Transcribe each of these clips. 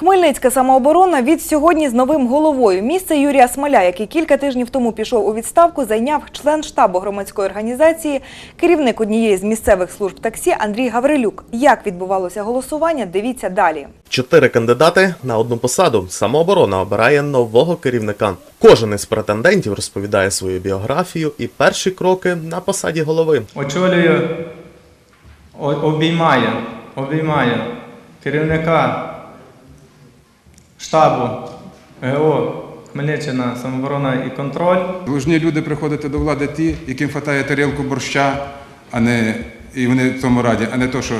Хмельницька самооборона від сьогодні з новим головою. Місце Юрія Смоля, який кілька тижнів тому пішов у відставку, зайняв член штабу громадської організації, керівник однієї з місцевих служб таксі Андрій Гаврилюк. Як відбувалося голосування, дивіться далі. Чотири кандидати на одну посаду. Самооборона обирає нового керівника. Кожен із претендентів розповідає свою біографію і перші кроки на посаді голови. очолює, обіймає, обіймає керівника штабу ГО Хмельниччина самооборона і контроль. Должні люди приходити до влади ті, яким хватає тарілку борща, а не і вони в тому раді, а не то, що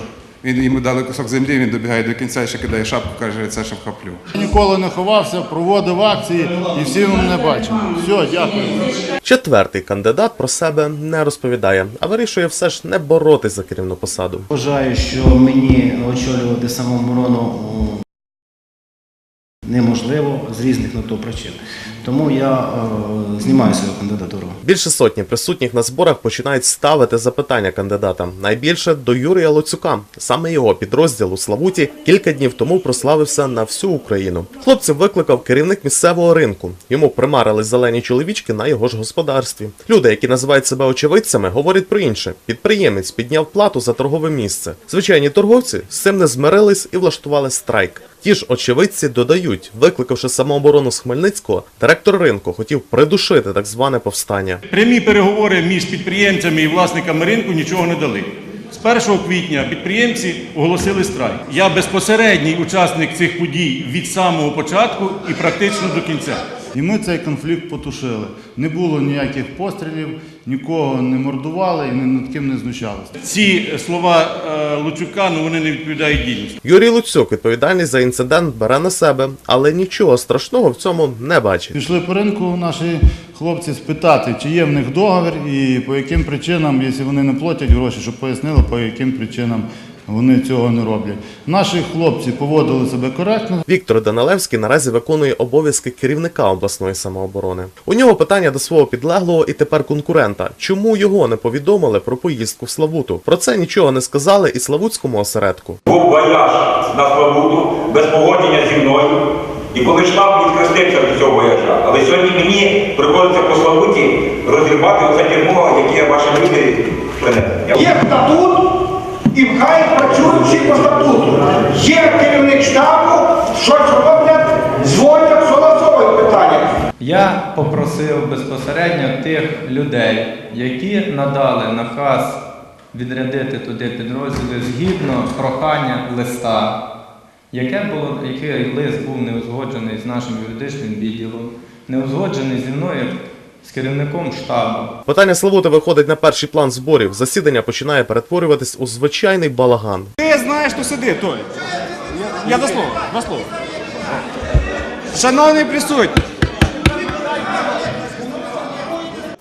він йому дали кусок землі, він добігає до кінця і ще кидає шапку, каже, це ще вхоплю. Ніколи не ховався, проводив акції і всі мене бачили. Все, дякую. Четвертий кандидат про себе не розповідає, а вирішує все ж не боротись за керівну посаду. Вважаю, що мені очолювати самооборону неможливо з різних на то причин. Тому я е, знімаю свою кандидатуру. Більше сотні присутніх на зборах починають ставити запитання кандидатам. Найбільше до Юрія Лоцюка. Саме його підрозділ у Славуті кілька днів тому прославився на всю Україну. Хлопців викликав керівник місцевого ринку. Йому примарили зелені чоловічки на його ж господарстві. Люди, які називають себе очевидцями, говорять про інше. Підприємець підняв плату за торгове місце. Звичайні торговці з цим не змирились і влаштували страйк. Ті ж очевидці додають, викликавши самооборону з Хмельницького, директор ринку хотів придушити так зване повстання. Прямі переговори між підприємцями і власниками ринку нічого не дали. З 1 квітня підприємці оголосили страйк. Я безпосередній учасник цих подій від самого початку і практично до кінця. І ми цей конфлікт потушили. Не було ніяких пострілів, нікого не мордували і ні над ким не знущалися. Ці слова е, Луцюка ну вони не відповідають дійсності. Юрій Луцюк відповідальність за інцидент бере на себе, але нічого страшного в цьому не бачить. Пішли по ринку наші хлопці спитати, чи є в них договір і по яким причинам, якщо вони не платять гроші, щоб пояснили, по яким причинам вони цього не роблять. Наші хлопці поводили себе коректно, Віктор Данилевський наразі виконує обов'язки керівника обласної самооборони. У нього питання до свого підлеглого і тепер конкурента. Чому його не повідомили про поїздку в Славуту? Про це нічого не сказали і Славутському осередку. Був вояж на Славуту без погодження зі мною. І коли штаб відхрестився до цього вояжа. Але сьогодні мені приходиться по Славуті розірвати оце дерьмо, яке ваші люди принесли. Є статут, і хай всі по статуту. Є керівник штабу, щось роблять, дзвонять, согласовують питання. Я попросив безпосередньо тих людей, які надали наказ відрядити туди підрозділи згідно прохання листа, яке було, який лист був не узгоджений з нашим юридичним відділом, не узгоджений зі мною з керівником штабу. Питання Славути виходить на перший план зборів. Засідання починає перетворюватись у звичайний балаган. Знаєш, то сиди, той. Я, до слова, до слова. Шановний присутній,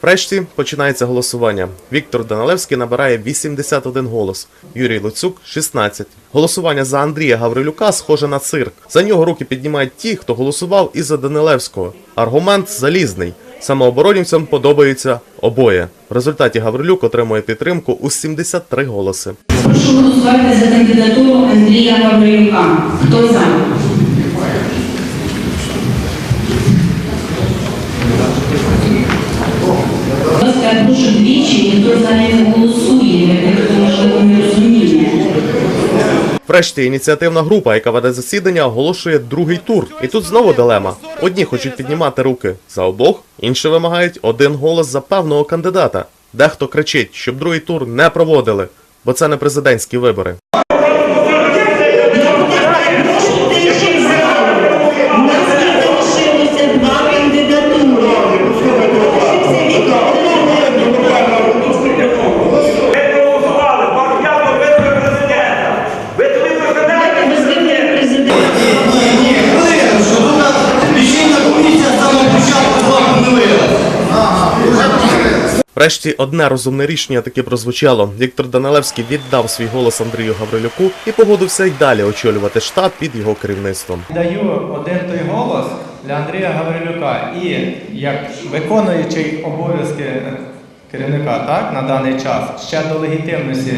Врешті починається голосування. Віктор Данилевський набирає 81 голос, Юрій Луцюк 16. Голосування за Андрія Гаврилюка схоже на цирк. За нього руки піднімають ті, хто голосував і за Данилевського. Аргумент залізний. Самооборонівцям подобаються обоє. В результаті Гаврилюк отримує підтримку у 73 голоси. Прошу голосувати за кандидатуру Андрія Гаврилюка. Хто за? Прошу двічі, ніхто за не голосує, хто можливо не розуміє. Врешті ініціативна група, яка веде засідання, оголошує другий тур. І тут знову дилема. Одні хочуть піднімати руки за обох, інші вимагають один голос за певного кандидата. Дехто кричить, щоб другий тур не проводили, бо це не президентські вибори. Врешті одне розумне рішення таки прозвучало. Віктор Данилевський віддав свій голос Андрію Гаврилюку і погодився й далі очолювати штаб під його керівництвом. Даю один той голос для Андрія Гаврилюка і як виконуючий обов'язки керівника так, на даний час, ще до легітимності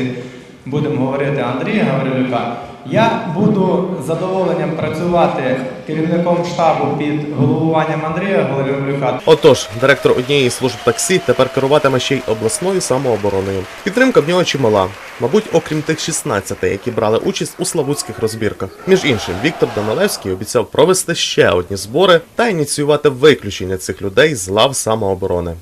будемо говорити Андрія Гаврилюка, Я буду задоволенням працювати керівником штабу під головуванням Андрія Головлюка. Отож, директор однієї служб таксі тепер керуватиме ще й обласною самообороною. Підтримка в нього чимала, мабуть, окрім тих 16, які брали участь у славутських розбірках. Між іншим, Віктор Данилевський обіцяв провести ще одні збори та ініціювати виключення цих людей з лав самооборони.